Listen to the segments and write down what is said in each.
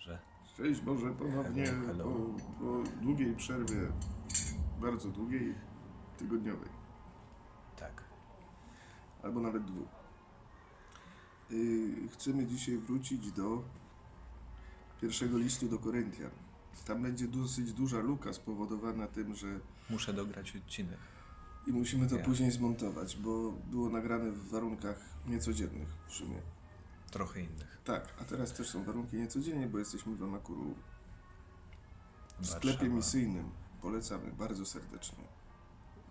Boże. Szczęść Boże ponownie Hello, hello. Po, po długiej przerwie, bardzo długiej, tygodniowej, Tak. albo nawet dwóch. Yy, chcemy dzisiaj wrócić do pierwszego listu do Koryntian. Tam będzie dosyć duża luka spowodowana tym, że Muszę dograć odcinek. i musimy to Ja. później zmontować, bo było nagrane w warunkach niecodziennych w sumie. Trochę innych. Tak, a teraz też są warunki niecodziennie, bo jesteśmy w Amakuru w sklepie Warszawa. misyjnym. Polecamy bardzo serdecznie.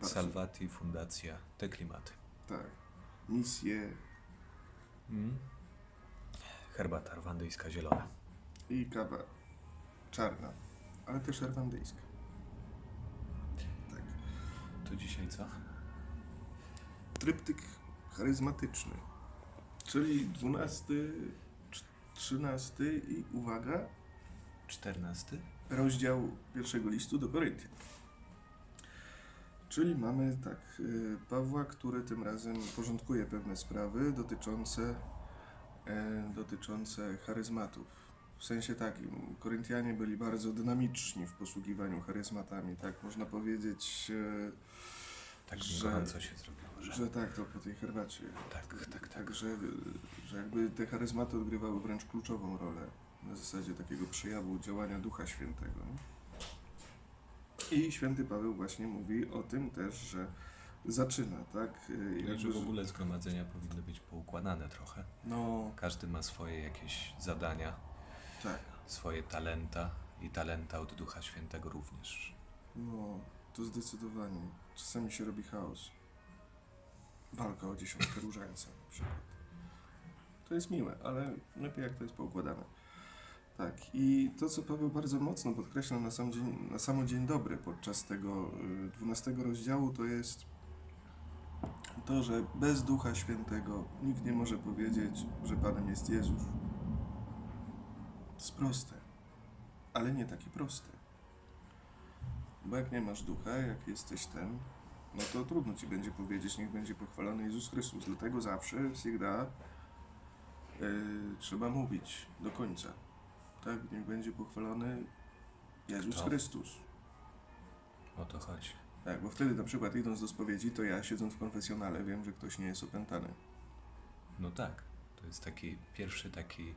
Bardzo. Salvati, Fundacja, te klimaty. Tak. Misje Mm. Herbata rwandyjska zielona. i kawa czarna, ale też irlandyjska. Tak. To dzisiaj co? Tryptyk charyzmatyczny, czyli 12, trz- 13 i uwaga, Czternasty? rozdział pierwszego listu do Koryntian. Czyli mamy tak, y, Pawła, który tym razem porządkuje pewne sprawy dotyczące, e, dotyczące charyzmatów. W sensie takim, Koryntianie byli bardzo dynamiczni w posługiwaniu charyzmatami, tak można powiedzieć, e, Tak Że- gorąco się zrobiło, że... że tak, to po tej herbacie. Tak, tak, tak. Także, że jakby te charyzmaty odgrywały wręcz kluczową rolę na zasadzie takiego przejawu działania Ducha Świętego. I święty Paweł właśnie mówi o tym też, że zaczyna, tak? y, Że jakby, w ogóle zgromadzenia powinny być poukładane trochę. No, Każdy ma swoje jakieś zadania, tak. swoje talenta i talenta od Ducha Świętego również. No, to zdecydowanie. Czasami się robi chaos. Walka o dziesiątkę różańca na przykład. To jest miłe, ale lepiej jak to jest poukładane. Tak, i to, co Paweł bardzo mocno podkreśla na sam dzień, na samo dzień dobry podczas tego y, 12 rozdziału, to jest to, że bez Ducha Świętego nikt nie może powiedzieć, że Panem jest Jezus. To jest proste, ale nie takie proste. Bo jak nie masz ducha, jak jesteś ten, no to trudno ci będzie powiedzieć, niech będzie pochwalony Jezus Chrystus. Dlatego zawsze, всегда yy, trzeba mówić do końca. Tak, niech będzie pochwalony Jezus Kto? Chrystus. O to chodzi. Tak, bo wtedy na przykład idąc do spowiedzi, to ja siedząc w konfesjonale wiem, że ktoś nie jest opętany. No tak. To jest taki pierwszy taki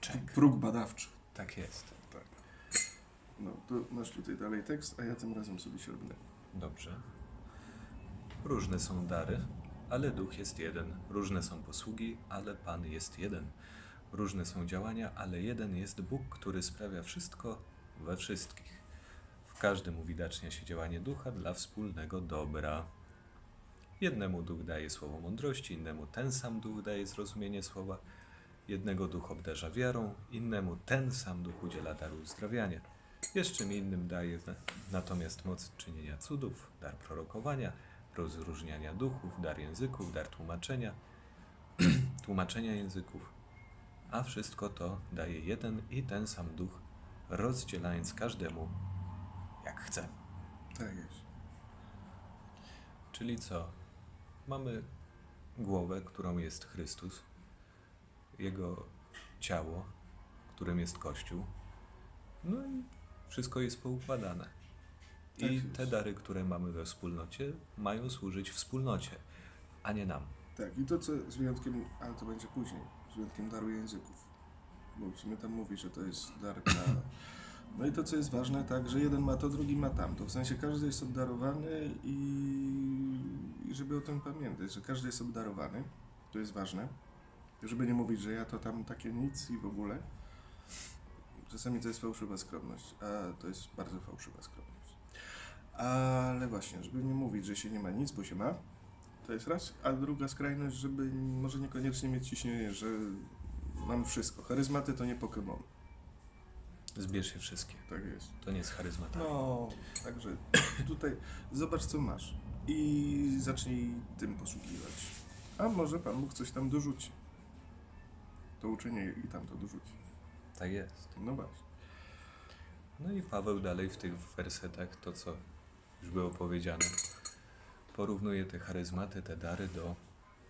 czek. Próg badawczy. Tak jest. No, to masz tutaj dalej tekst, a ja tym razem sobie siorbnę. Dobrze. Różne są dary, ale Duch jest jeden. Różne są posługi, ale Pan jest jeden. Różne są działania, ale jeden jest Bóg, który sprawia wszystko we wszystkich. W każdym uwidacznia się działanie Ducha dla wspólnego dobra. Jednemu Duch daje słowo mądrości, innemu ten sam Duch daje zrozumienie słowa. Jednego Duch obdarza wiarą, innemu ten sam Duch udziela daru uzdrawiania. Jeszcze innym daje na- natomiast moc czynienia cudów, dar prorokowania, rozróżniania duchów, dar języków, dar tłumaczenia, tłumaczenia języków. A wszystko to daje jeden i ten sam duch, rozdzielając każdemu jak chce. Tak jest. Czyli co? Mamy głowę, którą jest Chrystus, Jego ciało, którym jest Kościół. No i wszystko jest poukładane. Tak I jest. te dary, które mamy we wspólnocie, mają służyć wspólnocie, a nie nam. Tak, i to co z wyjątkiem, ale to będzie później, z wyjątkiem daru języków. Bo w sumie tam mówi, że to jest dar dla... No i to co jest ważne, tak, że jeden ma to, drugi ma tamto. W sensie każdy jest obdarowany i, i żeby o tym pamiętać, że każdy jest obdarowany, to jest ważne. Żeby nie mówić, że ja to tam takie nic i w ogóle. Czasami to jest fałszywa skromność, a to jest bardzo fałszywa skromność. Ale właśnie, żeby nie mówić, że się nie ma nic, bo się ma, to jest raz, a druga skrajność, żeby może niekoniecznie mieć ciśnienie, że mam wszystko. Charyzmaty to nie Pokémon. Zbierz je wszystkie. Tak jest. To nie jest charyzmata. No, także tutaj zobacz co masz i zacznij tym posługiwać. A może Pan Bóg coś tam dorzuci. To uczynię i tam to dorzuci. Tak jest. No właśnie. No i Paweł dalej w tych wersetach, to co już było powiedziane, porównuje te charyzmaty, te dary do,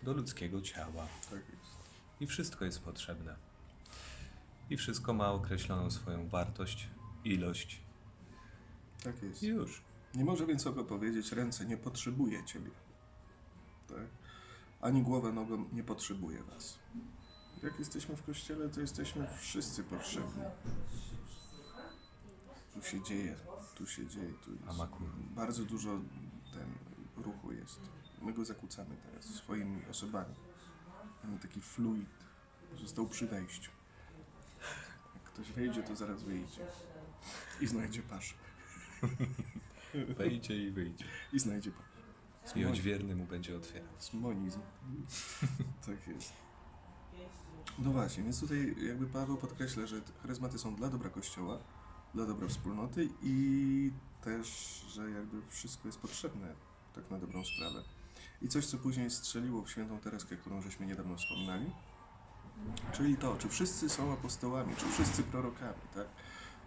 do ludzkiego ciała. Tak jest. I wszystko jest potrzebne. I wszystko ma określoną swoją wartość, ilość Tak jest. i już. Nie może więc oko powiedzieć, ręce nie potrzebuje ciebie. Tak? Ani głowa nogą nie potrzebuje was. Jak jesteśmy w kościele, to jesteśmy wszyscy potrzebni. Tu się dzieje, tu się dzieje, tu jest bardzo dużo ten ruchu jest. My go zakłócamy teraz swoimi osobami. Mamy taki fluid, został przy wejściu. Jak ktoś wejdzie, to zaraz wyjdzie. I znajdzie pasz. Wejdzie i wyjdzie. I znajdzie pasz. I odźwierny mu będzie otwierał. Smonizm. tak jest. No właśnie, więc tutaj jakby Paweł podkreśla, że charyzmaty są dla dobra Kościoła, dla dobra wspólnoty i też, że jakby wszystko jest potrzebne tak na dobrą sprawę. I coś, co później strzeliło w świętą Tereskę, którą żeśmy niedawno wspominali, czyli to, czy wszyscy są apostołami, czy wszyscy prorokami, tak?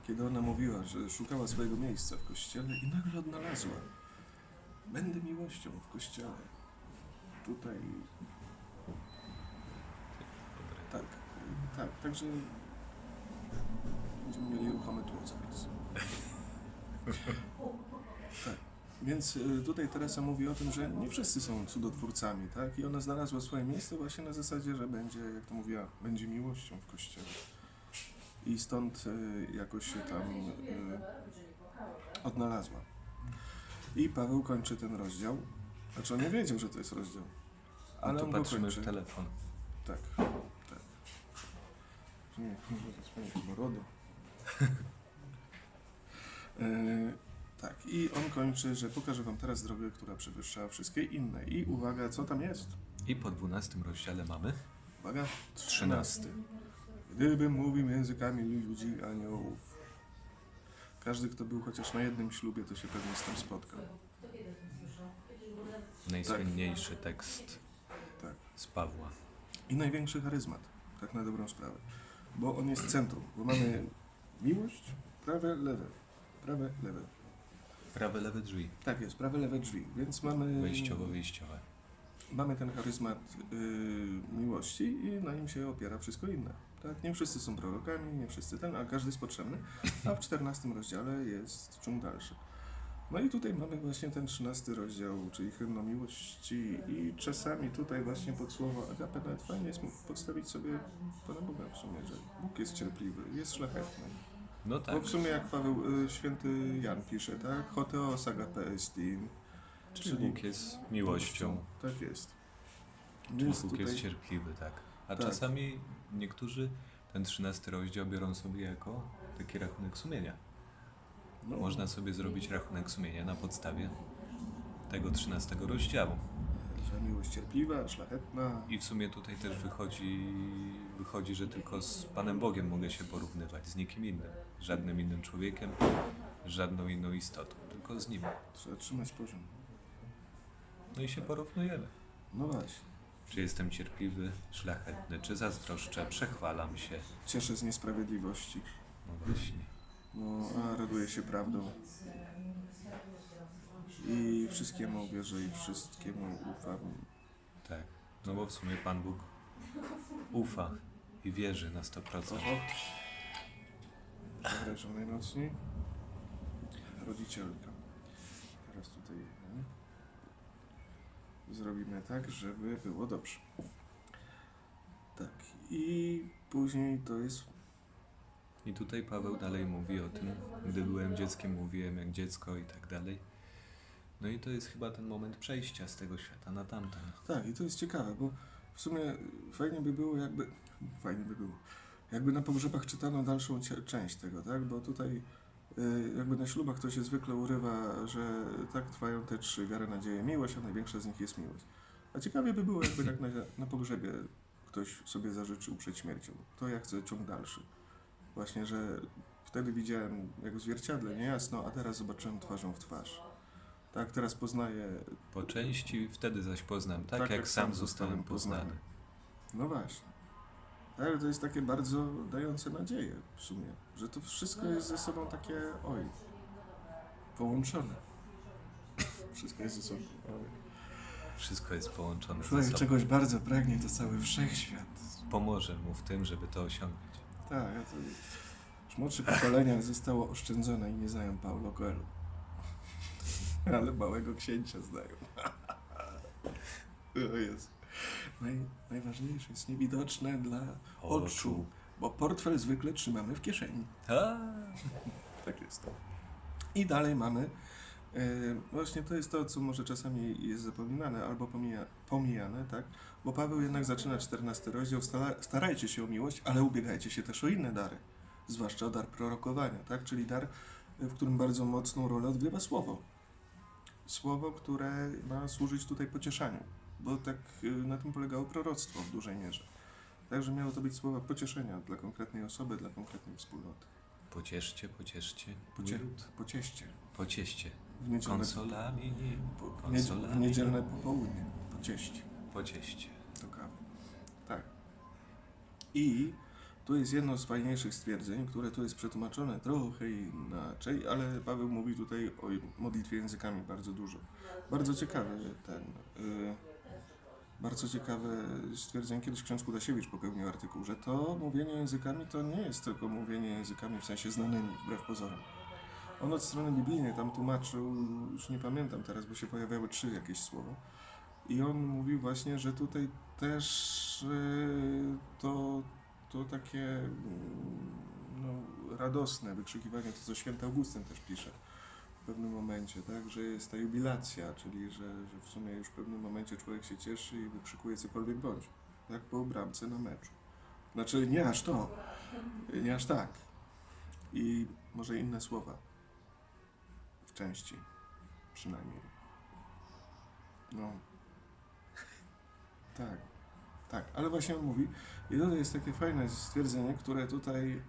Kiedy ona mówiła, że szukała swojego miejsca w Kościele i nagle odnalazła. Będę miłością w Kościele. Tutaj tak, tak, także będziemy mieli ruchomy tło zaraz. Tak, więc y, tutaj Teresa mówi o tym, że nie wszyscy są cudotwórcami, tak? I ona znalazła swoje miejsce właśnie na zasadzie, że będzie, jak to mówiła, będzie miłością w Kościele. I stąd y, jakoś się tam y, odnalazła. I Paweł kończy ten rozdział. Znaczy on nie wiedział, że to jest rozdział. Ale No on to go patrzymy w telefon. Tak. Nie, może zasłonię borodę. e, tak, i on kończy, że pokażę wam teraz drogę, która przewyższa wszystkie inne. I uwaga, co tam jest? I po 12 rozdziale mamy Uwaga, Trzynasty. Gdybym mówił językami ludzi, aniołów. Każdy, kto był chociaż na jednym ślubie, to się pewnie z tym spotkał. najsłynniejszy tekst Tak. z Pawła. I największy charyzmat, tak na dobrą sprawę. Bo on jest centrum, bo mamy miłość, prawe, lewe, prawe, lewe. Prawe, lewe drzwi. Tak jest, prawe, lewe drzwi, więc mamy, Wejściowo, wyjściowe. mamy ten charyzmat y, miłości i na nim się opiera wszystko inne. Tak? Nie wszyscy są prorokami, nie wszyscy ten, a każdy jest potrzebny. A w 14 rozdziale jest ciąg dalszy. No i tutaj mamy właśnie ten 13 rozdział, czyli hymn o miłości i czasami tutaj właśnie pod słowo agape nawet fajnie jest podstawić sobie Pana Boga w sumie, że Bóg jest cierpliwy, jest szlachetny. No Bo tak, w sumie jak Paweł, y, święty Jan pisze, tak? Hoteos agape estin. czyli Bóg jest miłością. Tak jest. Czyli Bóg tutaj, jest cierpliwy, tak. A Tak. czasami niektórzy ten 13 rozdział biorą sobie jako taki rachunek sumienia. Można sobie zrobić rachunek sumienia na podstawie tego 13 rozdziału. że miłość cierpliwa, szlachetna. I w sumie tutaj też wychodzi, wychodzi, że tylko z Panem Bogiem mogę się porównywać, z nikim innym. Żadnym innym człowiekiem, żadną inną istotą, tylko z Nim. Trzeba trzymać poziom. No i się porównujemy. No właśnie. Czy jestem cierpliwy, szlachetny, czy zazdroszczę, przechwalam się. Cieszę z niesprawiedliwości. No właśnie. No, a raduję się prawdą. I wszystkiemu wierzę i wszystkiemu ufam. Tak. No bo w sumie Pan Bóg ufa i wierzy na 100%. Oho. Przepraszam najmocniej. Rodzicielka. Teraz tutaj nie? zrobimy tak, żeby było dobrze. Tak. I później to jest I tutaj Paweł dalej mówi o tym, gdy byłem dzieckiem, mówiłem jak dziecko i tak dalej. No i to jest chyba ten moment przejścia z tego świata na tamten. Tak, i to jest ciekawe, bo w sumie fajnie by było, jakby. Fajnie by było. Jakby na pogrzebach czytano dalszą część tego, tak? Bo tutaj y, jakby na ślubach to się zwykle urywa, że tak trwają te trzy, wiara, nadzieja, miłość, a największa z nich jest miłość. A ciekawie by było, jakby tak na, na pogrzebie ktoś sobie zażyczył przed śmiercią. To ja chcę ciąg dalszy. Właśnie, że wtedy widziałem jak w zwierciadle, niejasno, a teraz zobaczyłem twarzą w twarz. Tak, teraz poznaję Po części wtedy zaś poznam, tak, Tak, jak, sam zostałem poznany. No właśnie. Ale to jest takie bardzo dające nadzieję w sumie, że to wszystko jest ze sobą takie, oj, połączone. Wszystko jest ze sobą. Oj. Wszystko jest połączone ze Człowiek sobą. czegoś bardzo pragnie, to cały wszechświat. Pomoże mu w tym, żeby to osiągnąć. Tak, ja to już młodsze pokolenia zostało oszczędzone i nie znają Paulo Coelho. Ale małego księcia znają. To jest. Naj, najważniejsze jest niewidoczne dla oczu, bo portfel zwykle trzymamy w kieszeni. A, Tak jest. I dalej mamy. E, właśnie to jest to, co może czasami jest zapominane albo pomija, pomijane, tak? Bo Paweł jednak zaczyna 14 rozdział. Stara, starajcie się o miłość, ale ubiegajcie się też o inne dary. Zwłaszcza o dar prorokowania, tak? Czyli dar, w którym bardzo mocną rolę odgrywa słowo. Słowo, które ma służyć tutaj pocieszaniu, bo tak y, na tym polegało proroctwo w dużej mierze. Także miało to być słowa pocieszenia dla konkretnej osoby, dla konkretnej wspólnoty. pocieszcie, pocieszcie. Pocie, mój lud. W niedzielne, Konsolami, po, w niedzie- w konsolami. niedzielne popołudnie. Pocieście. Pocieście. Do kawy. Tak. I tu jest jedno z fajniejszych stwierdzeń, które tu jest przetłumaczone trochę inaczej, ale Paweł mówi tutaj o modlitwie językami bardzo dużo. Bardzo ciekawy ten. Y, bardzo ciekawe stwierdzenie. Kiedyś ksiądz Kudasiewicz popełnił artykuł, że to mówienie językami to nie jest tylko mówienie językami w sensie znanymi, wbrew pozorom. On od strony biblijnej tam tłumaczył, już nie pamiętam teraz, bo się pojawiały trzy jakieś słowa. I on mówił właśnie, że tutaj też y, to, to takie mm, no, radosne wykrzykiwanie, to co święty Augustyn też pisze w pewnym momencie, tak, że jest ta jubilacja, czyli że, że w sumie już w pewnym momencie człowiek się cieszy i wykrzykuje cokolwiek bądź, jak po bramce na meczu. Znaczy nie aż to, nie aż tak. I może inne słowa, części przynajmniej. No, tak, tak, ale właśnie on mówi, i tutaj jest takie fajne stwierdzenie, które tutaj,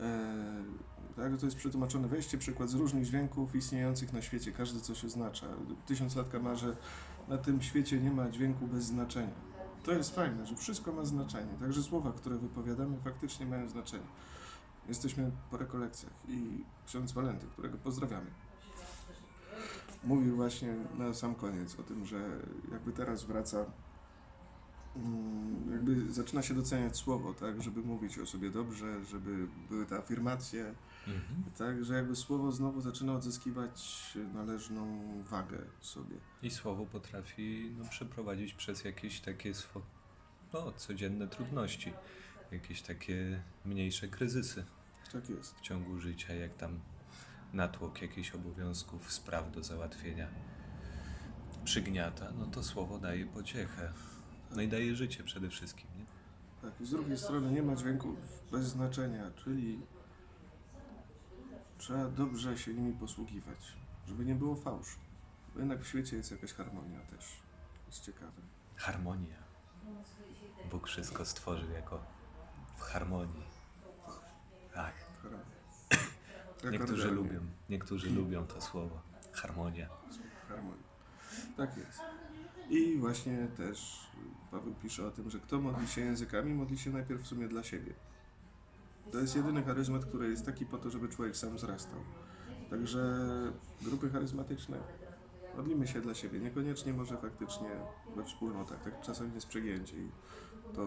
e, tak, to jest przetłumaczone, weźcie przykład z różnych dźwięków istniejących na świecie, każdy coś oznacza. Tysiąclatka ma, że na tym świecie nie ma dźwięku bez znaczenia. To jest fajne, że wszystko ma znaczenie, także słowa, które wypowiadamy faktycznie mają znaczenie. Jesteśmy po rekolekcjach i ksiądz Walenty, którego pozdrawiamy, mówił właśnie na sam koniec o tym, że jakby teraz wraca mm, jakby zaczyna się doceniać słowo, tak, żeby mówić o sobie dobrze, żeby były te afirmacje, Mhm. tak, że jakby słowo znowu zaczyna odzyskiwać należną wagę sobie. I słowo potrafi no, przeprowadzić przez jakieś takie swo... no, codzienne trudności, jakieś takie mniejsze kryzysy Tak jest. w ciągu życia, jak tam natłok jakichś obowiązków, spraw do załatwienia przygniata, no to słowo daje pociechę. No i daje życie przede wszystkim, nie? Tak, i z drugiej strony nie ma dźwięków bez znaczenia, czyli trzeba dobrze się nimi posługiwać, żeby nie było fałszu. Bo jednak w świecie jest jakaś harmonia też. Jest ciekawe. Harmonia. Bóg wszystko stworzył jako w harmonii. Tak. Harmonia. Niektórzy Akordeonie. lubią, niektórzy lubią to słowo. Harmonia. Harmonii. Tak jest. I właśnie też Paweł pisze o tym, że kto modli się językami, modli się najpierw w sumie dla siebie. To jest jedyny charyzmat, który jest taki po to, żeby człowiek sam wzrastał. Także grupy charyzmatyczne modlimy się dla siebie. Niekoniecznie może faktycznie we wspólnotach. Tak czasami jest przegięcie. I to,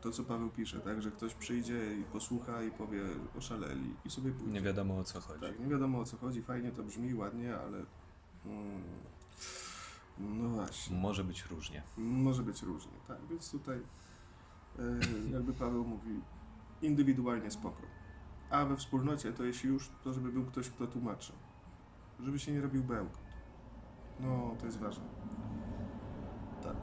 to, co Paweł pisze, tak, że ktoś przyjdzie i posłucha i powie oszaleli i sobie pójdzie. Nie wiadomo o co chodzi. Tak, nie wiadomo o co chodzi, fajnie to brzmi, ładnie, ale mm, no właśnie, Może być różnie. może być różnie, tak, więc tutaj e, jakby Paweł mówi, indywidualnie spoko, a we wspólnocie to jeśli już, to żeby był ktoś, kto tłumaczy, żeby się nie robił bełkot, no to jest ważne, tak.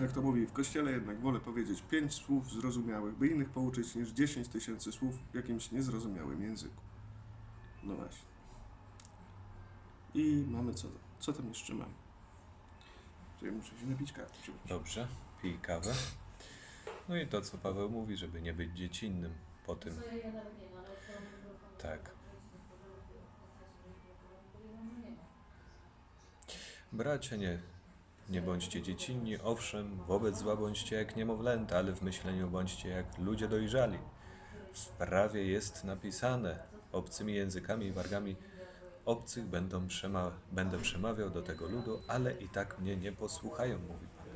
Jak to mówi, w kościele jednak wolę powiedzieć pięć słów zrozumiałych, by innych pouczyć, niż dziesięć tysięcy słów w jakimś niezrozumiałym języku. No właśnie. I mamy co? Co tam jeszcze mamy? Ja muszę się napić kawy. Dobrze, pij kawę. No i to, co Paweł mówi, żeby nie być dziecinnym po tym. Tak. Bracia, nie, nie bądźcie dziecinni, owszem, wobec zła bądźcie jak niemowlęta, ale w myśleniu bądźcie jak ludzie dojrzali. W prawie jest napisane, obcymi językami i wargami obcych będą przema- będę przemawiał do tego ludu, ale i tak mnie nie posłuchają, mówi Pan.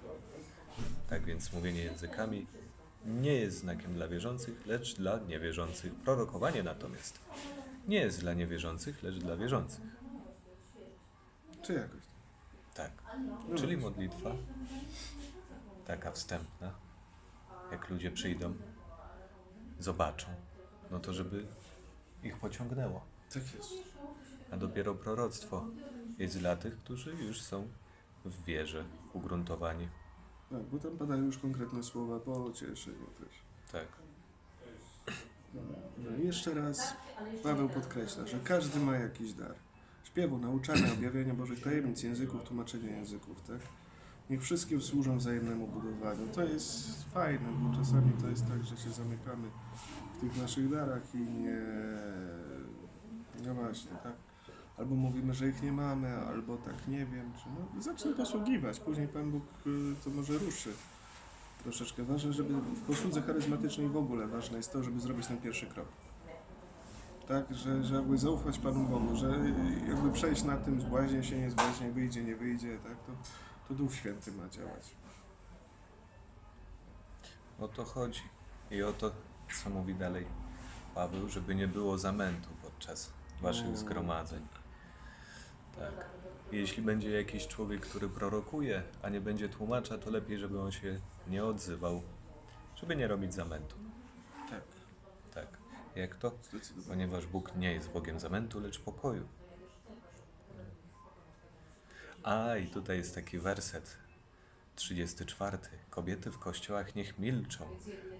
Tak więc mówienie językami nie jest znakiem dla wierzących, lecz dla niewierzących. Prorokowanie natomiast nie jest dla niewierzących, lecz dla wierzących. Czy jakoś. Czyli modlitwa taka wstępna, jak ludzie przyjdą, zobaczą, no to żeby ich pociągnęło. Tak jest. A dopiero proroctwo jest dla tych, którzy już są w wierze ugruntowani. Tak, bo tam padają już konkretne słowa pocieszenia też. Tak. No jeszcze raz Paweł podkreśla, że każdy ma jakiś dar. Śpiewu, nauczania, objawiania Bożych tajemnic, języków, tłumaczenia języków, tak? Niech wszystkie służą wzajemnemu budowaniu. To jest fajne, bo czasami to jest tak, że się zamykamy w tych naszych darach i nie... No właśnie, tak? Albo mówimy, że ich nie mamy, albo tak nie wiem, czy no, zacznę posługiwać. Później Pan Bóg y, to może ruszy troszeczkę. Ważne, żeby w posłudze charyzmatycznej w ogóle ważne jest to, żeby zrobić ten pierwszy krok. Tak, że, że jakby zaufać Panu Bogu, że jakby przejść na tym, zbłaźnie się, nie zbłaźnie, wyjdzie, nie wyjdzie, tak, to, to Duch Święty ma działać. O to chodzi. I o to, co mówi dalej Paweł, żeby nie było zamętu podczas waszych O, zgromadzeń. Tak. Jeśli będzie jakiś człowiek, który prorokuje, a nie będzie tłumacza, to lepiej, żeby on się nie odzywał, żeby nie robić zamętu. Jak to? Ponieważ Bóg nie jest Bogiem zamętu, lecz pokoju. A, i tutaj jest taki werset 34. Kobiety w kościołach niech milczą,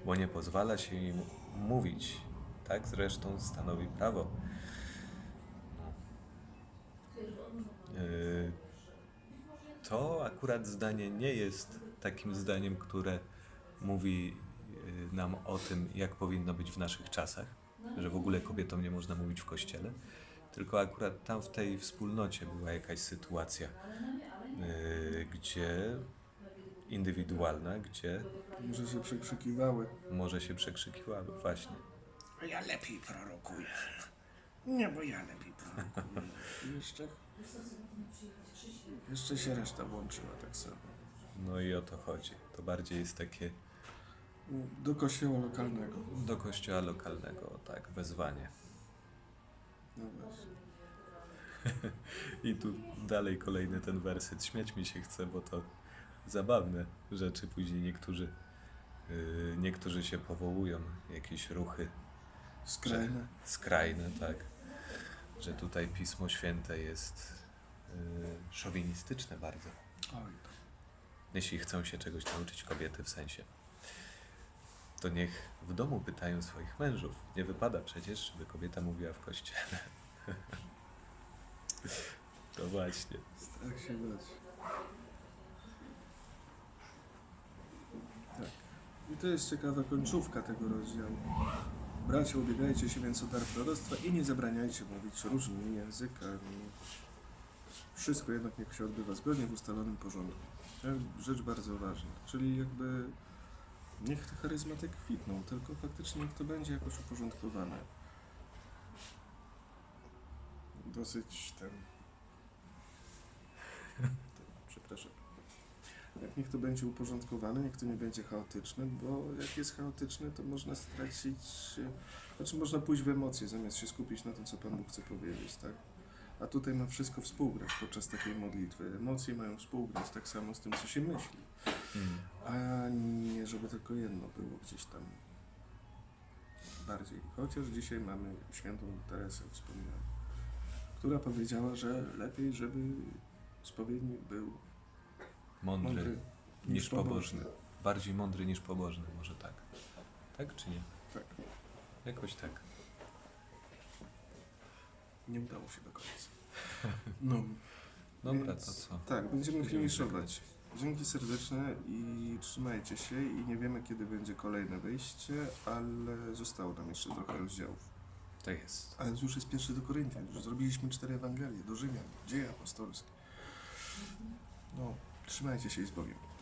bo nie pozwala się im mówić. Tak zresztą stanowi prawo. Yy, To akurat zdanie nie jest takim zdaniem, które mówi yy, nam o tym, jak powinno być w naszych czasach, że w ogóle kobietom nie można mówić w kościele, tylko akurat tam w tej wspólnocie była jakaś sytuacja, yy, gdzie indywidualna, gdzie Może się przekrzykiwały. może się przekrzykiwały właśnie. A ja lepiej prorokuję. Nie, bo ja lepiej prorokuję. I jeszcze, jeszcze się reszta włączyła tak samo. No i o to chodzi. To bardziej jest takie Do kościoła lokalnego. do kościoła lokalnego, tak, wezwanie. No właśnie. I tu dalej kolejny ten werset. Śmiać mi się chce, bo to zabawne rzeczy. Później niektórzy, yy, niektórzy się powołują, jakieś ruchy Skrajne. skrajne, tak. Że tutaj Pismo Święte jest yy, szowinistyczne bardzo. Oj, Jeśli chcą się czegoś nauczyć kobiety w sensie, to niech w domu pytają swoich mężów. Nie wypada przecież, żeby kobieta mówiła w kościele. To właśnie. strach się bać. Tak. I to jest ciekawa końcówka tego rozdziału. Bracia, ubiegajcie się więc o dar proroctwa i nie zabraniajcie mówić różnymi językami. Wszystko jednak niech się odbywa zgodnie w ustalonym porządku. Rzecz bardzo ważna. Czyli jakby niech te charyzmaty kwitną, tylko faktycznie niech to będzie jakoś uporządkowane. Dosyć ten... przepraszam. Jak niech to będzie uporządkowane, niech to nie będzie chaotyczne, bo jak jest chaotyczne, to można stracić, znaczy można pójść w emocje, zamiast się skupić na tym, co Pan Bóg chce powiedzieć, tak? A tutaj ma wszystko współgrać podczas takiej modlitwy. Emocje mają współgrać tak samo z tym, co się myśli, Mm. a nie żeby tylko jedno było gdzieś tam bardziej. Chociaż dzisiaj mamy świętą Teresę wspominaną, która powiedziała, że lepiej, żeby spowiednik był Mądry, mądry niż pobożny. Bardziej mądry niż pobożny, może tak. Tak czy nie? Tak, Jakoś tak. nie udało się do końca. No, Dobra, Więc- to co? tak, będziemy Będziemy finiszować. Dzięki serdeczne i trzymajcie się i nie wiemy kiedy będzie kolejne wyjście, ale zostało nam jeszcze trochę rozdziałów. To jest. Ale już jest pierwszy do Koryntian, już zrobiliśmy cztery Ewangelie, do Rzymian, dzieje apostolskie. No, trzymajcie się i z Bogiem.